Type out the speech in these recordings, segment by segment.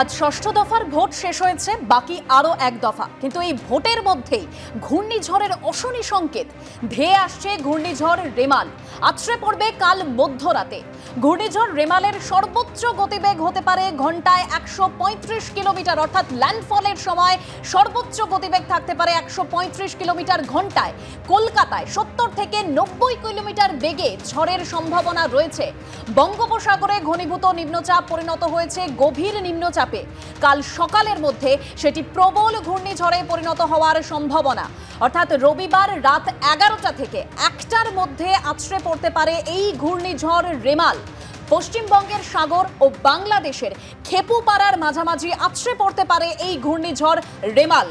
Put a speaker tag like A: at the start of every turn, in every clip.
A: আজ ষষ্ঠ দফার ভোট শেষ হয়েছে, বাকি আরও এক দফা। কিন্তু এই ভোটের মধ্যেই ঘূর্ণিঝড়ের অশনি সংকেত। ধেয়ে আসছে ঘূর্ণিঝড় রেমাল। আছড়ে পড়বে কাল মধ্যরাতে। ঘূর্ণিঝড় রেমালের সর্বোচ্চ গতিবেগ হতে পারে, ঘন্টায় একশো পঁয়ত্রিশ কিলোমিটার, অর্থাৎ ল্যান্ডফলের সময় সর্বোচ্চ গতিবেগ থাকতে পারে একশো পঁয়ত্রিশ কিলোমিটার ঘন্টায়। কলকাতায় সত্তর থেকে নব্বই কিলোমিটার বেগে ঝড়ের সম্ভাবনা রয়েছে। বঙ্গোপসাগরে ঘনীভূত নিম্নচাপ পরিণত হয়েছে গভীর নিম্নচাপে। কাল সকালের মধ্যে সেটি প্রবল ঘূর্ণিঝড়ে পরিণত হওয়ার সম্ভাবনা। অর্থাৎ রবিবার রাত এগারোটা থেকে একটার মধ্যে আছড়ে পড়তে পারে এই ঘূর্ণিঝড় রেমাল। পশ্চিমবঙ্গের সাগর ও বাংলাদেশের খেপুপাড়ার মাঝামাঝি আছড়ে পড়তে পারে এই ঘূর্ণিঝড় রেমাল।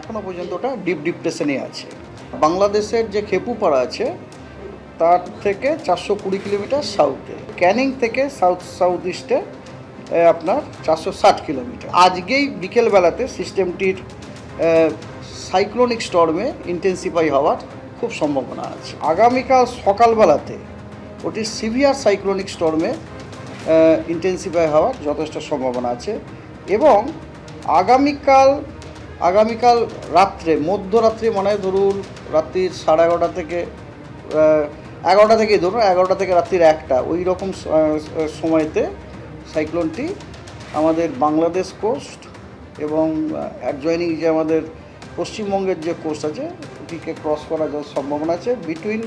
B: এখনও পর্যন্ত ওটা ডিপ ডিপ্রেশনে আছে। বাংলাদেশের যে খেপুপাড়া আছে, তার থেকে চারশো কুড়ি কিলোমিটার সাউথে ক্যানিং থেকে সাউথ সাউথ ইস্টে আপনার চারশো ষাট কিলোমিটার। আজকেই বিকেলবেলাতে সিস্টেমটির সাইক্লোনিক স্টর্মে ইন্টেন্সিফাই হওয়ার খুব সম্ভাবনা আছে। আগামীকাল সকালবেলাতে ওটি সিভিয়ার সাইক্লোনিক স্টর্মে ইন্টেন্সিফাই হওয়ার যথেষ্ট সম্ভাবনা আছে এবং আগামীকাল আগামীকাল রাত্রে, মধ্যরাত্রি মানে ধরুন রাত্রির সাড়ে এগারোটা থেকে এগারোটা থেকেই ধরুন এগারোটা থেকে রাত্রির একটা, ওই রকম সময়তে সাইক্লোনটি আমাদের বাংলাদেশ কোস্ট এবং অ্যাডজয়নিং যে আমাদের পশ্চিমবঙ্গের যে কোর্স আছে ওটিকে ক্রস করা যাওয়ার সম্ভাবনা আছে বিটুইন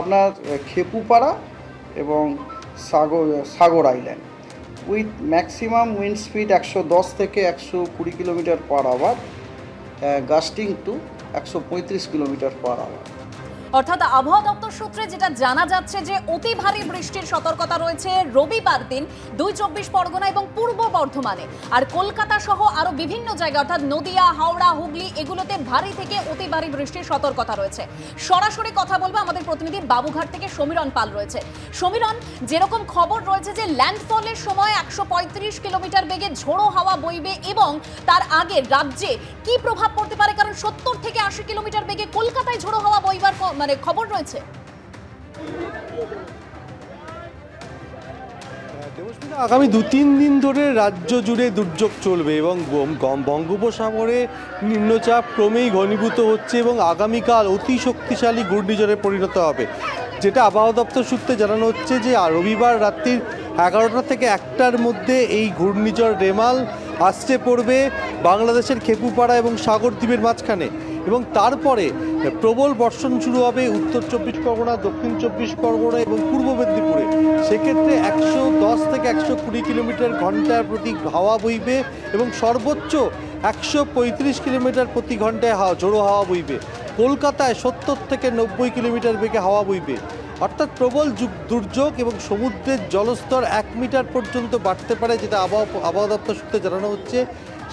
B: আপনার খেপুপাড়া এবং Sagar Sagar island with maximum wind speed একশো দশ থেকে একশো কুড়ি kilometre per hour gusting to একশো পঁয়ত্রিশ কিলোমিটার পার আওয়ার
A: অর্থাৎ আবহাওয়া দপ্তর সূত্রে যেটা জানা যাচ্ছে যে অতি ভারী বৃষ্টির সতর্কতা রয়েছে রবিবার দিন দুই চব্বিশ পরগনা এবং পূর্ব বর্ধমানে। আর কলকাতা সহ আরও বিভিন্ন জায়গা অর্থাৎ নদিয়া, হাওড়া, হুগলি, এগুলোতে ভারী থেকে অতি ভারী বৃষ্টির সতর্কতা রয়েছে। সরাসরি কথা বলব আমাদের প্রতিনিধি বাবুঘাট থেকে সমীরণ পাল রয়েছে। সমীরণ, যেরকম খবর রয়েছে যে ল্যান্ডফলের সময় একশো পঁয়ত্রিশ কিলোমিটার বেগে ঝোড়ো হাওয়া বইবে এবং তার আগে রাজ্যে কি প্রভাব পড়তে পারে? কারণ সত্তর থেকে আশি কিলোমিটার বেগে কলকাতায় ঝোড়ো হাওয়া বইবার মানে খবর রয়েছে।
C: আগামী দু তিন দিন ধরে রাজ্য জুড়ে দুর্যোগ চলবে এবং বঙ্গোপসাগরে নিম্নচাপ ক্রমেই ঘনীভূত হচ্ছে এবং আগামীকাল অতি শক্তিশালী ঘূর্ণিঝড়ে পরিণত হবে। যেটা আবহাওয়া দপ্তর সূত্রে জানানো হচ্ছে যে রবিবার রাত্রির এগারোটা থেকে একটার মধ্যে এই ঘূর্ণিঝড় রেমাল আসতে পড়বে বাংলাদেশের খেপুপাড়া এবং সাগরদ্বীপের মাঝখানে। এবং তারপরে প্রবল বর্ষণ শুরু হবে উত্তর চব্বিশ পরগনা, দক্ষিণ চব্বিশ পরগনা এবং পূর্ব মেদিনীপুরে। সেক্ষেত্রে একশো দশ থেকে একশো কুড়ি কিলোমিটার ঘণ্টার প্রতি হাওয়া বইবে এবং সর্বোচ্চ একশো পঁয়ত্রিশ কিলোমিটার প্রতি ঘন্টায় হাওয়া, জোড়ো হাওয়া বইবে। কলকাতায় সত্তর থেকে নব্বই কিলোমিটার বেগে হাওয়া বইবে। অর্থাৎ প্রবল যুগ- দুর্যোগ এবং সমুদ্রের জলস্তর এক মিটার পর্যন্ত বাড়তে পারে, যেটা আবহাওয়া আবহাওয়া দপ্তর সূত্রে জানানো হচ্ছে।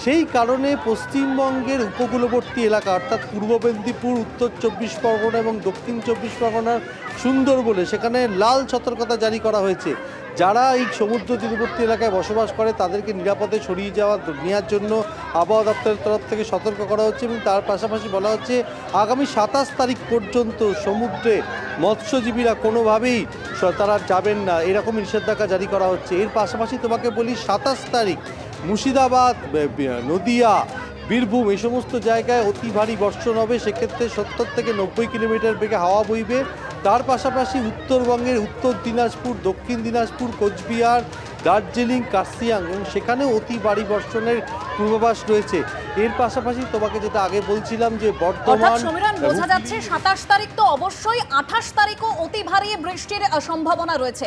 C: সেই কারণে পশ্চিমবঙ্গের উপকূলবর্তী এলাকা, অর্থাৎ পূর্ব মেদিনীপুর, উত্তর চব্বিশ পরগনা এবং দক্ষিণ চব্বিশ পরগনার সুন্দরবনে, সেখানে লাল সতর্কতা জারি করা হয়েছে। যারা এই সমুদ্র তীরবর্তী এলাকায় বসবাস করে, তাদেরকে নিরাপদে সরিয়ে যাওয়া নেওয়ার জন্য আবহাওয়া দপ্তরের তরফ থেকে সতর্ক করা হচ্ছে এবং তার পাশাপাশি বলা হচ্ছে, আগামী সাতাশ তারিখ পর্যন্ত সমুদ্রে মৎস্যজীবীরা কোনোভাবেই তারা যাবেন না। এরকম নিষেধাজ্ঞা জারি করা হচ্ছে। এর পাশাপাশি তোমাকে বলি, সাতাশ তারিখ মুর্শিদাবাদ নদিয়া, বীরভূম এই সমস্ত জায়গায় অতি ভারী বর্ষণ হবে। সেক্ষেত্রে সত্তর থেকে নব্বই কিলোমিটার বেগে হাওয়া বইবে। তার পাশাপাশি উত্তরবঙ্গের উত্তর দিনাজপুর দক্ষিণ দিনাজপুর কোচবিহার দার্জিলিং কার্সিয়াং এবং সেখানেও অতি ভারী বর্ষণের পূর্বাভাস রয়েছে। এর পাশাপাশি তোমাকে যেটা আগে বলছিলাম যে বর্তমান
A: সমীরণ বোঝা যাচ্ছে সাতাশ তারিখ তো অবশ্যই আঠাশ তারিখও অতি ভারী বৃষ্টির সম্ভাবনা রয়েছে।